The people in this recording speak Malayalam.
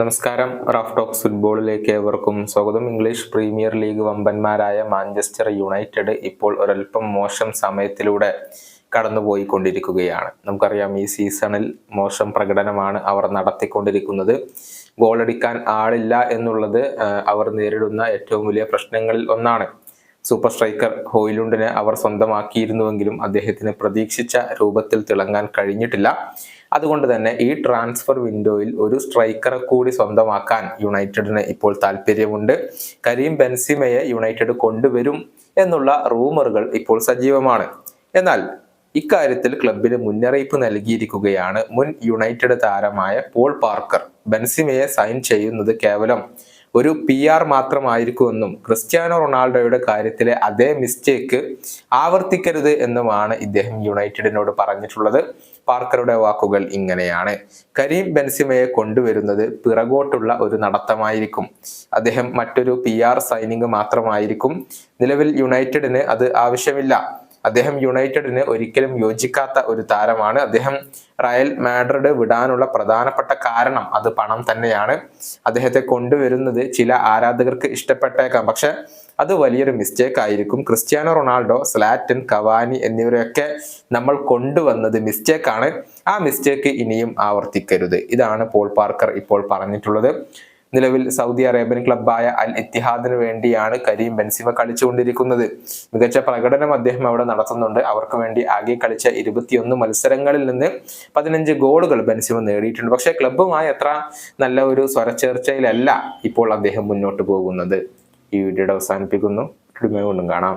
നമസ്കാരം. റാഫ് ടോക്സ് ഫുട്ബോളിലേക്ക് ഏവർക്കും സ്വാഗതം. ഇംഗ്ലീഷ് പ്രീമിയർ ലീഗ് വമ്പന്മാരായ മാഞ്ചസ്റ്റർ യുണൈറ്റഡ് ഇപ്പോൾ ഒരൽപ്പം മോശം സമയത്തിലൂടെ കടന്നുപോയിക്കൊണ്ടിരിക്കുകയാണ്. നമുക്കറിയാം ഈ സീസണിൽ മോശം പ്രകടനമാണ് അവർ നടത്തിക്കൊണ്ടിരിക്കുന്നത്. ഗോളടിക്കാൻ ആളില്ല എന്നുള്ളത് അവർ നേരിടുന്ന ഏറ്റവും വലിയ പ്രശ്നങ്ങളിൽ ഒന്നാണ്. സൂപ്പർ സ്ട്രൈക്കർ ഹോയിലുണ്ടിനെ അവർ സ്വന്തമാക്കിയിരുന്നുവെങ്കിലും അദ്ദേഹത്തിന് പ്രതീക്ഷിച്ച രൂപത്തിൽ തിളങ്ങാൻ കഴിഞ്ഞിട്ടില്ല. അതുകൊണ്ട് തന്നെ ഈ ട്രാൻസ്ഫർ വിൻഡോയിൽ ഒരു സ്ട്രൈക്കറെ കൂടി സ്വന്തമാക്കാൻ യുണൈറ്റഡിന് ഇപ്പോൾ താല്പര്യമുണ്ട് കരീം ബെൻസിമയെ യുണൈറ്റഡ് കൊണ്ടുവരും എന്നുള്ള റൂമറുകൾ ഇപ്പോൾ സജീവമാണ്. എന്നാൽ ഇക്കാര്യത്തിൽ ക്ലബിന് മുന്നറിയിപ്പ് നൽകിയിരിക്കുകയാണ് മുൻ യുണൈറ്റഡ് താരമായ പോൾ പാർക്കർ. ബെൻസിമയെ സൈൻ ചെയ്യുന്നത് കേവലം ഒരു പി ആർ മാത്രമായിരിക്കുമെന്നും ക്രിസ്ത്യാനോ റൊണാൾഡോയുടെ കാര്യത്തിലെ അതേ മിസ്റ്റേക്ക് ആവർത്തിക്കരുത് എന്നുമാണ് ഇദ്ദേഹം യുണൈറ്റഡിനോട് പറഞ്ഞിട്ടുള്ളത്. പാർക്കറുടെ വാക്കുകൾ ഇങ്ങനെയാണ്. കരീം ബെൻസിമയെ കൊണ്ടുവരുന്നത് പിറകോട്ടുള്ള ഒരു നടത്തമായിരിക്കും. അദ്ദേഹം മറ്റൊരു പി ആർ സൈനിങ് മാത്രമായിരിക്കും. നിലവിൽ യുണൈറ്റഡിന് അത് ആവശ്യമില്ല. അദ്ദേഹം യുണൈറ്റഡിന് ഒരിക്കലും യോജിക്കാത്ത ഒരു താരമാണ്. അദ്ദേഹം റയൽ മാഡ്രിഡ് വിടാനുള്ള പ്രധാനപ്പെട്ട കാരണം അത് പണം തന്നെയാണ്. അദ്ദേഹത്തെ കൊണ്ടുവരുന്നത് ചില ആരാധകർക്ക് ഇഷ്ടപ്പെട്ടേക്കാം. പക്ഷെ അത് വലിയൊരു മിസ്റ്റേക്ക് ആയിരിക്കും. ക്രിസ്ത്യാനോ റൊണാൾഡോ സ്ലാറ്റൻ കവാനി എന്നിവരെയൊക്കെ നമ്മൾ കൊണ്ടുവന്നത് മിസ്റ്റേക്കാണ് ആ മിസ്റ്റേക്ക് ഇനിയും ആവർത്തിക്കരുത്. ഇതാണ് പോൾ പാർക്കർ ഇപ്പോൾ പറഞ്ഞിട്ടുള്ളത്. നിലവിൽ സൗദി അറേബ്യൻ ക്ലബ്ബായ അൽ ഇത്തിഹാദിന് വേണ്ടിയാണ് കരീം ബെൻസിമ കളിച്ചുകൊണ്ടിരിക്കുന്നത്. മികച്ച പ്രകടനം അദ്ദേഹം അവിടെ നടത്തുന്നുണ്ട്. അവർക്ക് വേണ്ടി ആകെ കളിച്ച ഇരുപത്തിയൊന്ന് മത്സരങ്ങളിൽ നിന്ന് പതിനഞ്ച് ഗോളുകൾ ബെൻസിമ നേടിയിട്ടുണ്ട്. പക്ഷേ ക്ലബ്ബുമായി അത്ര നല്ല ഒരു സ്വരച്ചേർച്ചയിലല്ല ഇപ്പോൾ അദ്ദേഹം മുന്നോട്ട് പോകുന്നത്. ഈ വീഡിയോയുടെ അവസാനിപ്പിക്കുന്നു. കൊണ്ടും കാണാം.